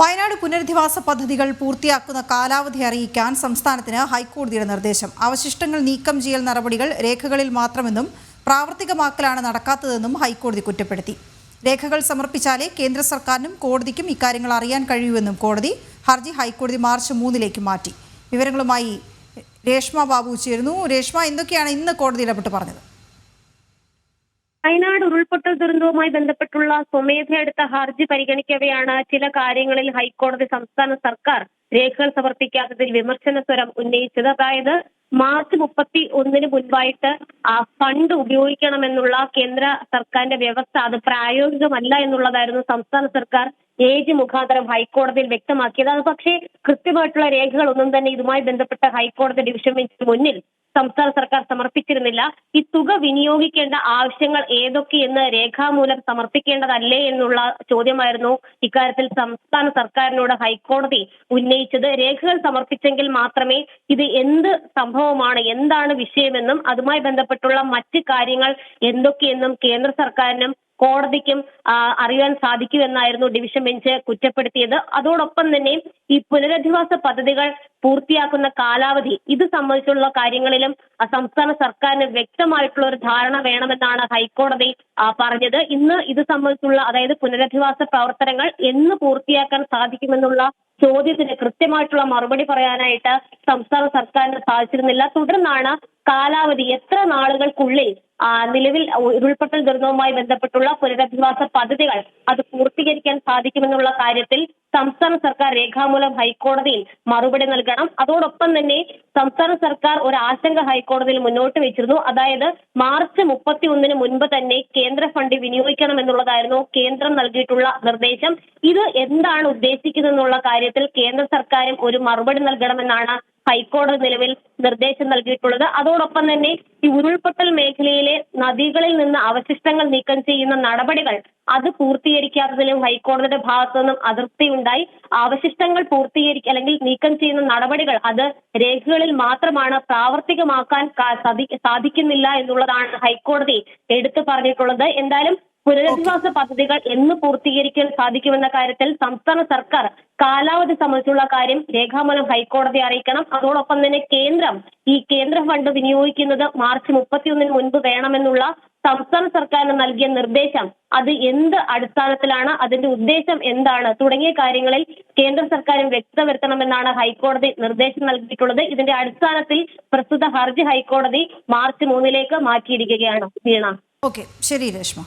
വയനാട് പുനരധിവാസ പദ്ധതികൾ പൂർത്തിയാക്കുന്ന കാലാവധി അറിയിക്കാൻ സംസ്ഥാനത്തിന് ഹൈക്കോടതിയുടെ നിർദ്ദേശം. അവശിഷ്ടങ്ങൾ നീക്കം ചെയ്യൽ നടപടികൾ രേഖകളിൽ മാത്രമെന്നും പ്രാവർത്തികമാക്കലാണ് നടക്കാത്തതെന്നും ഹൈക്കോടതി കുറ്റപ്പെടുത്തി. രേഖകൾ സമർപ്പിച്ചാലേ കേന്ദ്ര സർക്കാരിനും കോടതിക്കും ഇക്കാര്യങ്ങൾ അറിയാൻ കഴിയൂവെന്നും കോടതി ഹർജി ഹൈക്കോടതി മാർച്ച് മൂന്നിലേക്ക് മാറ്റി. വിവരങ്ങളുമായി രേഷ്മ ബാബു ചേരുന്നു. രേഷ്മ എന്തൊക്കെയാണ് ഇന്ന് കോടതി ഇടപെട്ട് പറഞ്ഞത്? വയനാട് ഉരുൾപൊട്ടൽ ദുരന്തവുമായി ബന്ധപ്പെട്ടുള്ള സ്വമേധയെടുത്ത ഹർജി പരിഗണിക്കവെയാണ് ചില കാര്യങ്ങളിൽ ഹൈക്കോടതി സംസ്ഥാന സർക്കാർ രേഖകൾ സമർപ്പിക്കാത്തതിൽ വിമർശന സ്വരം ഉന്നയിച്ചത്. അതായത് മാർച്ച് മുപ്പത്തി ഒന്നിന് മുൻപായിട്ട് ആ ഫണ്ട് ഉപയോഗിക്കണമെന്നുള്ള കേന്ദ്ര സർക്കാരിന്റെ വ്യവസ്ഥ അത് പ്രായോഗികമല്ല എന്നുള്ളതായിരുന്നു സംസ്ഥാന സർക്കാർ ഏജ് മുഖാന്തരം ഹൈക്കോടതിയിൽ വ്യക്തമാക്കിയത്. അത് പക്ഷേ കൃത്യമായിട്ടുള്ള രേഖകൾ ഒന്നും തന്നെ ഇതുമായി ബന്ധപ്പെട്ട ഹൈക്കോടതി ഡിവിഷൻ ബെഞ്ചിന് മുന്നിൽ സംസ്ഥാന സർക്കാർ സമർപ്പിച്ചിരുന്നില്ല. ഈ തുക വിനിയോഗിക്കേണ്ട ആവശ്യങ്ങൾ ഏതൊക്കെയെന്ന് രേഖാമൂലം സമർപ്പിക്കേണ്ടതല്ലേ എന്നുള്ള ചോദ്യമായിരുന്നു ഇക്കാര്യത്തിൽ സംസ്ഥാന സർക്കാരിനോട് ഹൈക്കോടതി ഉന്നയിച്ചത്. രേഖകൾ സമർപ്പിച്ചെങ്കിൽ മാത്രമേ ഇത് എന്ത് സംഭവമാണ് എന്താണ് വിഷയമെന്നും അതുമായി ബന്ധപ്പെട്ടുള്ള മറ്റ് കാര്യങ്ങൾ എന്തൊക്കെയെന്നും കേന്ദ്ര സർക്കാരിനും കോടതിക്കും അറിയാൻ സാധിക്കുമെന്നായിരുന്നു ഡിവിഷൻ ബെഞ്ച് കുറ്റപ്പെടുത്തിയത്. അതോടൊപ്പം തന്നെ ഈ പുനരധിവാസ പദ്ധതികൾ പൂർത്തിയാക്കുന്ന കാലാവധി ഇത് സംബന്ധിച്ചുള്ള കാര്യങ്ങളിലും സംസ്ഥാന സർക്കാരിന് വ്യക്തമായിട്ടുള്ള ഒരു ധാരണ വേണമെന്നാണ് ഹൈക്കോടതി പറഞ്ഞത്. ഇന്ന് ഇത് സംബന്ധിച്ചുള്ള അതായത് പുനരധിവാസ പ്രവർത്തനങ്ങൾ എന്ന് പൂർത്തിയാക്കാൻ സാധിക്കുമെന്നുള്ള ചോദ്യത്തിന് കൃത്യമായിട്ടുള്ള മറുപടി പറയാനായിട്ട് സംസ്ഥാന സർക്കാരിന് സാധിച്ചിരുന്നില്ല. തുടർന്നാണ് കാലാവധി എത്ര നാളുകൾക്കുള്ളിൽ നിലവിൽ ഉരുൾപൊട്ടൽ ദുരന്തവുമായി ബന്ധപ്പെട്ടുള്ള പുനരധിവാസ പദ്ധതികൾ അത് പൂർത്തീകരിക്കാൻ സാധിക്കുമെന്നുള്ള കാര്യത്തിൽ സംസ്ഥാന സർക്കാർ രേഖാമൂലം ഹൈക്കോടതിയിൽ മറുപടി നൽകണം. അതോടൊപ്പം തന്നെ സംസ്ഥാന സർക്കാർ ഒരു ആശങ്ക ഹൈക്കോടതിയിൽ മുന്നോട്ട് വെച്ചിരുന്നു. അതായത് മാർച്ച് മുപ്പത്തി ഒന്നിന് മുൻപ് തന്നെ കേന്ദ്ര ഫണ്ട് വിനിയോഗിക്കണം എന്നുള്ളതായിരുന്നു കേന്ദ്രം നൽകിയിട്ടുള്ള നിർദ്ദേശം. ഇത് എന്താണ് ഉദ്ദേശിക്കുന്നതെന്നുള്ള കാര്യത്തിൽ കേന്ദ്ര സർക്കാരും ഒരു മറുപടി നൽകണമെന്നാണ് ഹൈക്കോടതി നിലവിൽ നിർദ്ദേശം നൽകിയിട്ടുള്ളത്. അതോടൊപ്പം തന്നെ ഈ ഉരുൾപൊട്ടൽ മേഖലയിലെ നദികളിൽ നിന്ന് അവശിഷ്ടങ്ങൾ നീക്കം ചെയ്യുന്ന നടപടികൾ അത് പൂർത്തീകരിക്കാത്തതിലും ഹൈക്കോടതിയുടെ ഭാഗത്തു നിന്നും അതൃപ്തിയുണ്ടായി അവശിഷ്ടങ്ങൾ പൂർത്തീകരിക്കുക അല്ലെങ്കിൽ നീക്കം ചെയ്യുന്ന നടപടികൾ അത് രേഖകളിൽ മാത്രമാണ് പ്രാവർത്തികമാക്കാൻ സാധിക്കുന്നില്ല എന്നുള്ളതാണ് ഹൈക്കോടതി എടുത്തു പറഞ്ഞിട്ടുള്ളത്. എന്തായാലും പുനരധിവാസ പദ്ധതികൾ എന്ന് പൂർത്തീകരിക്കാൻ സാധിക്കുമെന്ന കാര്യത്തിൽ സംസ്ഥാന സർക്കാർ കാലാവധി സംബന്ധിച്ചുള്ള കാര്യം രേഖാമൂലം ഹൈക്കോടതി അറിയിക്കണം. അതോടൊപ്പം തന്നെ കേന്ദ്രം ഈ കേന്ദ്ര ഫണ്ട് വിനിയോഗിക്കുന്നത് മാർച്ച് മുപ്പത്തിയൊന്നിന് മുൻപ് വേണമെന്നുള്ള സംസ്ഥാന സർക്കാരിന് നൽകിയ നിർദ്ദേശം അത് എന്ത് അടിസ്ഥാനത്തിലാണ് അതിന്റെ ഉദ്ദേശം എന്താണ് തുടങ്ങിയ കാര്യങ്ങളിൽ കേന്ദ്ര സർക്കാരും വ്യക്തത വരുത്തണമെന്നാണ് ഹൈക്കോടതി നിർദ്ദേശം നൽകിയിട്ടുള്ളത്. ഇതിന്റെ അടിസ്ഥാനത്തിൽ പ്രസ്തുത ഹർജി ഹൈക്കോടതി മാർച്ച് മൂന്നിലേക്ക് മാറ്റിയിരിക്കുകയാണ്. വീണ. ഓക്കെ ശരി രേഷ്മ.